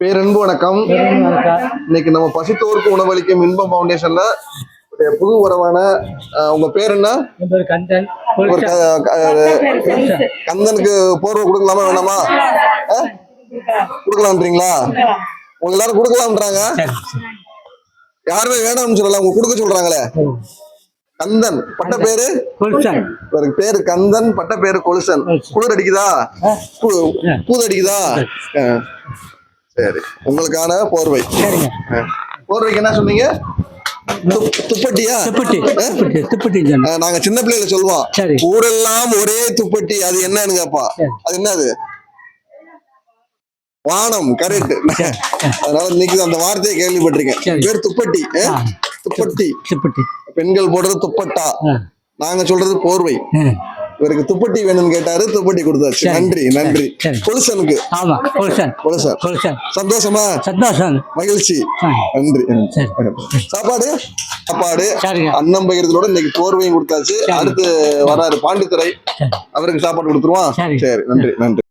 பேரன்பு வணக்கம் இன்னைக்கு நம்ம பசித்தோருக்கு உணவளிக்கும் இன்பம் ஃபவுண்டேஷன்ல உடைய புது உறவான உங்க பேர் என்ன கந்தனுக்கு போர்வை கொடுக்கலாமா வேணாமா? கொடுக்கலாம்ன்றீங்களா உங்க எல்லாரும் கொடுக்கலாம்ன்றாங்க யாருமே வேணாம்னு சொல்லல உங்க கொடுக்க சொல்றாங்களே கந்தன் பட்ட பேரு கொல்சன் பேரு கந்தன் பட்ட பேரு கொலுசன் குளிர் அடிக்குதா பூது அடிக்குதா. சரி. உங்களுக்கான போர்வை. போர்வைக்கு என்ன சொன்னீங்க? துப்- துப்பட்டியா? துப்பட்டி? துப்பட்டி. நாங்க சின்ன பிள்ளைல சொல்லுவோம். ஊரெல்லாம் ஒரே துப்பட்டி. அது என்னன்னு கேப்பா. அது என்னது? வானம் கரெக்ட். அதனால இன்னைக்கு அந்த வார்த்தையை கேள்விப்பட்டிருக்கேன். பேர் துப்பட்டி. துப்பட்டி. துப்பட்டி. பெண்கள் போடுறது துப்பட்டா. நாங்க சொல்றது போர்வை. இவருக்கு துப்பட்டி வேணும்னு கேட்டாரு துப்பட்டி கொடுத்தாச்சு. நன்றி நன்றி. கொலுசனுக்கு. ஆமா கொல்சன். கொலுசன். கொல்சன். சந்தோஷமா? சந்தோஷம். மகிழ்ச்சி. நன்றி. சாப்பாடு? சாப்பாடு. அன்னம் பகிர்ந்தோட இன்னைக்கு போர்வையும் கொடுத்தாச்சு. அடுத்து வராரு பாண்டித்துறை. அவருக்கு சாப்பாடு கொடுத்துருவான். சரி நன்றி நன்றி.